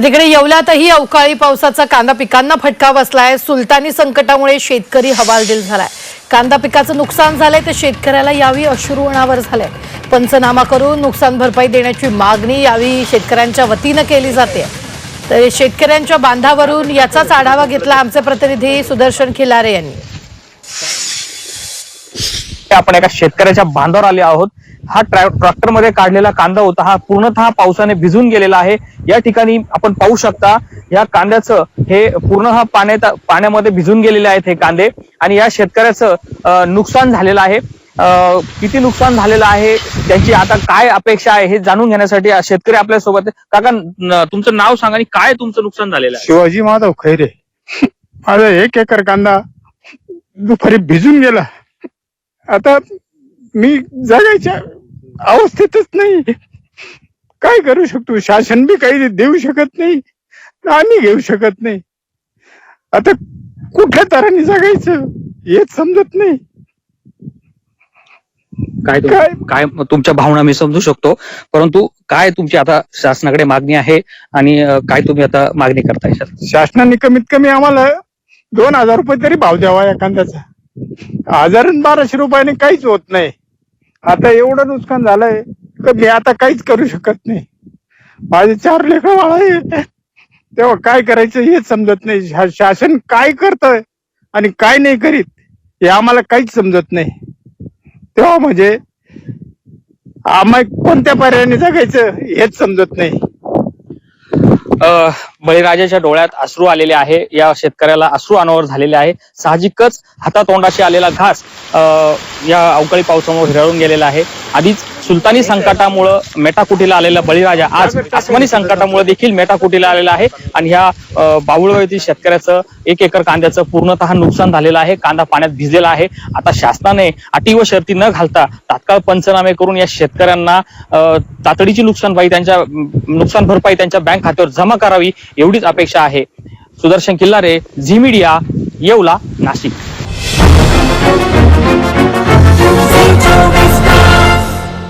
तर तिकडे येवल्यातही अवकाळी पावसाचा कांदा पिकांना फटका बसलाय. सुलतानी संकटामुळे शेतकरी हवालदिल झालाय. कांदा पिकाचं नुकसान झालंय तर शेतकऱ्याला यावी अश्रू अनावर झालंय पंचनामा करून नुकसान भरपाई देण्याची मागणी यावी शेतकऱ्यांच्या वतीनं केली जाते. तर शेतकऱ्यांच्या बांधावरून याचाच आढावा घेतला आमचे प्रतिनिधी सुदर्शन खिलारे यांनी. आपण एका शेतकऱ्याच्या बांधावर आले आहोत. हा ट्रॅक्टरमध्ये काढलेला कांदा होता. हा पूर्णतः पावसाने भिजून गेलेला आहे. या ठिकाणी आपण पाहू शकता या कांद्याचं हे पूर्ण हा पाण्यात पाण्यामध्ये भिजून गेलेले आहेत हे कांदे. आणि या शेतकऱ्याचं नुकसान झालेलं आहे. किती नुकसान झालेलं आहे त्यांची आता काय अपेक्षा आहे हे जाणून घेण्यासाठी शेतकरी आपल्यासोबत काका तुमचं नाव सांगा आणि काय तुमचं नुकसान झालेलं आहे? शिवाजी माधव खैरे. माझा एक एकर कांदा दुपारी भिजून गेला. आता मी जगायच्या अवस्थेतच नाही. काय करू शकतो? शासन बी काही देऊ शकत नाही. आम्ही घेऊ शकत नाही. आता कुठल्या तऱ्हेने जगायचं? हेच समजत नाही. काय तुम- काय? काय तुमच्या भावना मी समजू शकतो. परंतु काय तुमची आता शासनाकडे मागणी आहे आणि काय तुम्ही आता मागणी करताय सर? शासनाने कमीत कमी आम्हाला दोन हजार रुपये तरी भाव द्यावा या कांद्याचा हजार बाराशे रुपयाने काहीच होत नाही. आता एवढं नुकसान झालंय का मी आता काहीच करू शकत नाही. माझे चार लेकर वाळा तेव्हा काय करायचं हेच समजत नाही. शासन काय करतंय आणि काय नाही करीत हे आम्हाला काहीच समजत नाही. तेव्हा म्हणजे आम्हाला कोणत्या पर्यायाने जगायचं हेच समजत नाही. अं, बळीराजाच्या डोळ्यात अश्रू आलेले आहे. या शेतकऱ्याला अश्रू अनावर झालेले आहे. साहजिकच हातातोंडाशी आलेला घास अं, या अवकाळी पावसामुळे हिराळून गेलेला आहे. आधीच सुलतानी संकटामुळं मेटाकुटीला आलेला बळीराजा आज आसमानी संकटामुळे देखील मेटाकुटीला आलेला आहे. आणि ह्या अं, बाबुळगाव येथील शेतकऱ्याचं एक एकर कांद्याचं पूर्णतः नुकसान झालेलं आहे. कांदा पाण्यात भिजलेला आहे. आता शासनाने अटी व शर्ती न घालता तात्काळ पंचनामे करून या शेतकऱ्यांना अं, तातडीची नुकसान भरपाई त्यांच्या नुकसान भरपाई त्यांच्या बँक खात्यावर जमा करावी. एवढीच अपेक्षा आहे. Sudarshan Killare Zee media Yeola Nashik.